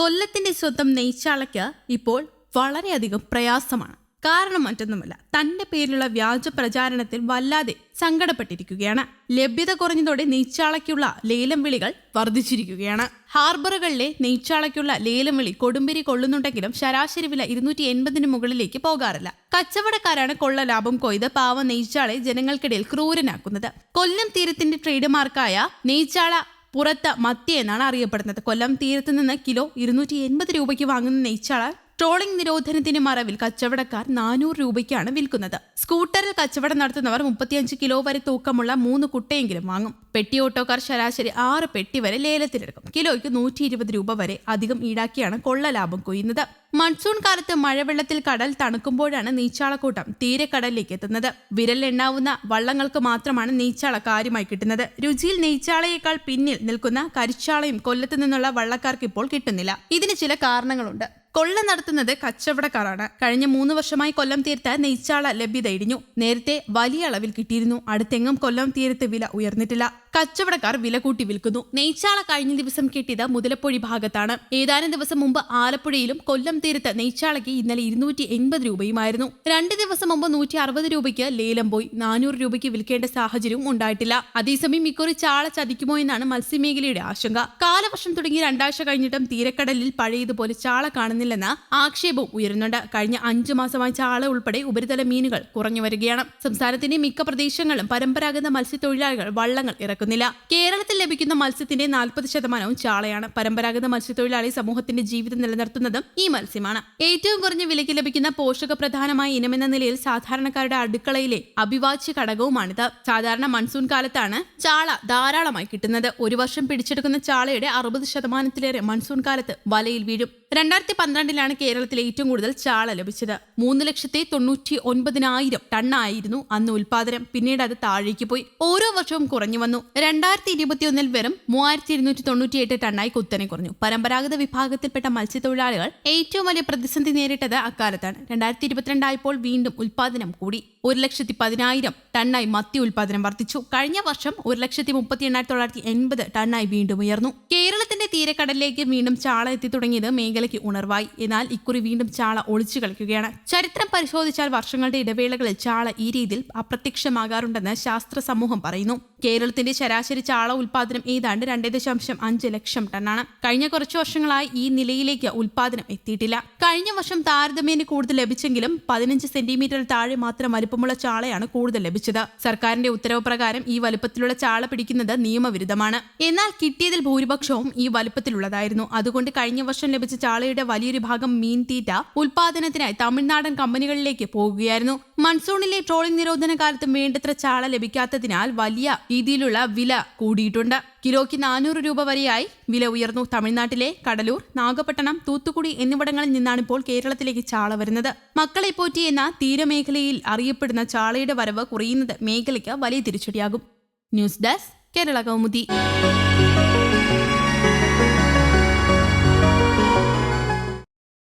കൊല്ലത്തിന്റെ സ്വന്തം നെയ്ച്ചാളയ്ക്ക് ഇപ്പോൾ വളരെയധികം പ്രയാസമാണ്. കാരണം മറ്റൊന്നുമല്ല തന്റെ പേരിലുള്ള വ്യാജ പ്രചാരണത്തിൽ വല്ലാതെ സങ്കടപ്പെട്ടിരിക്കുകയാണ്. ലഭ്യത കുറഞ്ഞതോടെ നെയ്ച്ചാളയ്ക്കുള്ള ലേലം വിളികൾ വർദ്ധിച്ചിരിക്കുകയാണ്. ഹാർബറുകളിലെ നെയ്ച്ചാളയ്ക്കുള്ള ലേലം വിളി കൊടുമ്പിരി കൊള്ളുന്നുണ്ടെങ്കിലും ശരാശരി വില ഇരുന്നൂറ്റി എൺപതിന് മുകളിലേക്ക് പോകാറില്ല. കച്ചവടക്കാരാണ് കൊള്ള ലാഭം കൊയ്ത് പാവ നെയ്ച്ചാളെ ജനങ്ങൾക്കിടയിൽ ക്രൂരനാക്കുന്നത്. കൊല്ലം തീരത്തിന്റെ ട്രേഡ് മാർക്കായ നെയ്ച്ചാള പുറത്ത് മത്തി എന്നാണ് അറിയപ്പെടുന്നത്. കൊല്ലം തീരത്ത് നിന്ന് കിലോ ഇരുന്നൂറ്റി എൺപത് രൂപയ്ക്ക് വാങ്ങുന്ന നെയ്ച്ചാള ട്രോളിംഗ് നിരോധനത്തിന് മറവിൽ കച്ചവടക്കാർ നാനൂറ് രൂപയ്ക്കാണ് വിൽക്കുന്നത്. സ്കൂട്ടറിൽ കച്ചവടം നടത്തുന്നവർ മുപ്പത്തിയഞ്ച് കിലോ വരെ തൂക്കമുള്ള മൂന്ന് കുട്ടയെങ്കിലും വാങ്ങും. പെട്ടി ഓട്ടോക്കാർ ശരാശരി ആറ് പെട്ടി വരെ ലേലത്തിലെടുക്കും. കിലോയ്ക്ക് നൂറ്റി ഇരുപത് രൂപ വരെ അധികം ഈടാക്കിയാണ് കൊള്ള ലാഭം കൊയ്യുന്നത്. മൺസൂൺ കാലത്ത് മഴവെള്ളത്തിൽ കടൽ തണുക്കുമ്പോഴാണ് നീച്ചാളക്കൂട്ടം തീരക്കടലിലേക്ക് എത്തുന്നത്. വിരലെണ്ണാവുന്ന വള്ളങ്ങൾക്ക് മാത്രമാണ് നീച്ചാള കാര്യമായി കിട്ടുന്നത്. രുചിയിൽ നീച്ചാളയേക്കാൾ പിന്നിൽ നിൽക്കുന്ന കരിച്ചാളയും കൊല്ലത്തു നിന്നുള്ള വള്ളക്കാർക്ക് ഇപ്പോൾ കിട്ടുന്നില്ല. ഇതിന് ചില കാരണങ്ങളുണ്ട്. കൊള്ള നടത്തുന്നത് കച്ചവടക്കാരാണ്. കഴിഞ്ഞ മൂന്ന് വർഷമായി കൊല്ലം തീരത്ത് നെയ്ച്ചാള ലഭ്യത ഇടിഞ്ഞു. നേരത്തെ വലിയ അളവിൽ കിട്ടിയിരുന്നു. അടുത്തെങ്ങും കൊല്ലം തീരത്ത് വില ഉയർന്നിട്ടില്ല. കച്ചവടക്കാർ വില കൂട്ടി വിൽക്കുന്നു. നെയ്ച്ചാള കഴിഞ്ഞ ദിവസം കിട്ടിയത് മുതലപ്പൊഴി ഭാഗത്താണ്. ഏതാനും ദിവസം മുമ്പ് ആലപ്പുഴയിലും കൊല്ലം തീരത്ത് നെയ്ച്ചാളയ്ക്ക് ഇന്നലെ ഇരുന്നൂറ്റി എൺപത് രൂപയുമായിരുന്നു. രണ്ട് ദിവസം മുമ്പ് നൂറ്റി അറുപത് രൂപയ്ക്ക് ലേലം പോയി. നാനൂറ് രൂപയ്ക്ക് വിൽക്കേണ്ട സാഹചര്യവും ഉണ്ടായിട്ടില്ല. അതേസമയം ഇക്കുറി ചാള ചതിക്കുമോ എന്നാണ് മത്സ്യമേഖലയുടെ ആശങ്ക. കാലവർഷം തുടങ്ങി രണ്ടാഴ്ച കഴിഞ്ഞിട്ടും തീരക്കടലിൽ പഴയതുപോലെ ചാള കാണുന്നില്ലെന്ന ആക്ഷേപവും ഉയരുന്നുണ്ട്. കഴിഞ്ഞ അഞ്ചു മാസമായി ചാള ഉൾപ്പെടെ ഉപരിതല മീനുകൾ കുറഞ്ഞു വരികയാണ്. സംസ്ഥാനത്തിന്റെ മിക്ക പ്രദേശങ്ങളും പരമ്പരാഗത മത്സ്യത്തൊഴിലാളികൾ വള്ളങ്ങൾ ഇറക്കുന്നില്ല. കേരളത്തിൽ ലഭിക്കുന്ന മത്സ്യത്തിന്റെ നാൽപ്പത് ശതമാനവും ചാളയാണ്. പരമ്പരാഗത മത്സ്യത്തൊഴിലാളി സമൂഹത്തിന്റെ ജീവിതം നിലനിർത്തുന്നതും ഈ മത്സ്യമാണ്. ഏറ്റവും കുറഞ്ഞ വിലയ്ക്ക് ലഭിക്കുന്ന പോഷക പ്രധാനമായ ഇനമെന്ന നിലയിൽ സാധാരണക്കാരുടെ അടുക്കളയിലെ അഭിവാച്യ ഘടകവുമാണിത്. സാധാരണ മൺസൂൺ കാലത്താണ് ചാള ധാരാളമായി കിട്ടുന്നത്. ഒരു വർഷം പിടിച്ചെടുക്കുന്ന ചാളയുടെ അറുപത് ശതമാനത്തിലേറെ മൺസൂൺ കാലത്ത് വലയിൽ വീഴും. രണ്ടായിരത്തി പന്ത്രണ്ടിലാണ് കേരളത്തിൽ ഏറ്റവും കൂടുതൽ ചാള ലഭിച്ചത്. മൂന്ന് ലക്ഷത്തി തൊണ്ണൂറ്റി ഒൻപതിനായിരം ടണ്ണായിരുന്നു അന്ന് ഉൽപാദനം. പിന്നീട് അത് താഴേക്ക് പോയി. ഓരോ വർഷവും കുറഞ്ഞു വന്നു. രണ്ടായിരത്തി ഇരുപത്തിയൊന്നിൽ വെറും മൂവായിരത്തി ഇരുന്നൂറ്റി തൊണ്ണൂറ്റിയെട്ട് ടണ്ണായി കുത്തനെ കുറഞ്ഞു. പരമ്പരാഗത വിഭാഗത്തിൽപ്പെട്ട മത്സ്യത്തൊഴിലാളികൾ ഏറ്റവും വലിയ പ്രതിസന്ധി നേരിട്ടത് അക്കാലത്താണ്. രണ്ടായിരത്തി ഇരുപത്തിരണ്ടായപ്പോൾ വീണ്ടും ഉൽപാദനം കൂടി. ഒരു ലക്ഷത്തി പതിനായിരം ടണ്ണായി മത്തി ഉൽപാദനം വർദ്ധിച്ചു. കഴിഞ്ഞ വർഷം ഒരു ലക്ഷത്തി മുപ്പത്തി എണ്ണായിരത്തി തൊള്ളായിരത്തി എൺപത് ടണ്ണായി വീണ്ടും ഉയർന്നു. കേരളത്തിന്റെ തീരക്കടലിലേക്ക് വീണ്ടും ചാള എത്തി തുടങ്ങിയത് മേഖലയ്ക്ക് ഉണർവായി. എന്നാൽ ഇക്കുറി വീണ്ടും ചാള ഒളിച്ചു കളിക്കുകയാണ്. ചരിത്രം പരിശോധിച്ചാൽ വർഷങ്ങളുടെ ഇടവേളകളിൽ ചാള ഈ രീതിയിൽ അപ്രത്യക്ഷമാകാറുണ്ടെന്ന് ശാസ്ത്ര സമൂഹം പറയുന്നു. കേരളത്തിന്റെ ശരാശരി ചാള ഉൽപാദനം ഏതാണ്ട് രണ്ടേ ദശാംശം അഞ്ച് ലക്ഷം ടണ്ണാണ്. കഴിഞ്ഞ കുറച്ചു വർഷങ്ങളായി ഈ നിലയിലേക്ക് ഉൽപാദനം എത്തിയിട്ടില്ല. കഴിഞ്ഞ വർഷം താരതമ്യേന കൂടുതൽ ലഭിച്ചെങ്കിലും പതിനഞ്ച് സെന്റിമീറ്റർ താഴെ മാത്രം വലുപ്പമുള്ള ചാളയാണ് കൂടുതൽ ലഭിച്ചത്. സർക്കാരിന്റെ ഉത്തരവ് പ്രകാരം ഈ വലുപ്പത്തിലുള്ള ചാള പിടിക്കുന്നത് നിയമവിരുദ്ധമാണ്. എന്നാൽ കിട്ടിയതിൽ ഭൂരിപക്ഷവും ഈ വലുപ്പത്തിലുള്ളതായിരുന്നു. അതുകൊണ്ട് കഴിഞ്ഞ വർഷം ലഭിച്ച ചാളയുടെ വലിയൊരു ഭാഗം മീൻ തീറ്റ ഉൽപാദനത്തിനായി തമിഴ്നാടൻ കമ്പനികളിലേക്ക് പോകുകയായിരുന്നു. മൺസൂണിലെ ട്രോളിംഗ് നിരോധന കാലത്തും വേണ്ടത്ര ചാള ലഭിക്കാത്തതിനാൽ വലിയ രീതിയിലുള്ള വില കൂടിയിട്ടുണ്ട്. കിലോയ്ക്ക് നാനൂറ് രൂപ വരെയായി വില ഉയർന്നു. തമിഴ്നാട്ടിലെ കടലൂർ നാഗപട്ടണം തൂത്തുക്കുടി എന്നിവിടങ്ങളിൽ നിന്നാണ് ഇപ്പോൾ കേരളത്തിലേക്ക് ചാള വരുന്നത്. മക്കളെ പോറ്റി എന്ന തീരമേഖലയിൽ അറിയപ്പെടുന്ന ചാളയുടെ വരവ് കുറയുന്നത് മേഖലയ്ക്ക് വലിയ തിരിച്ചടിയാകും. News desk Kerala Kaumudi.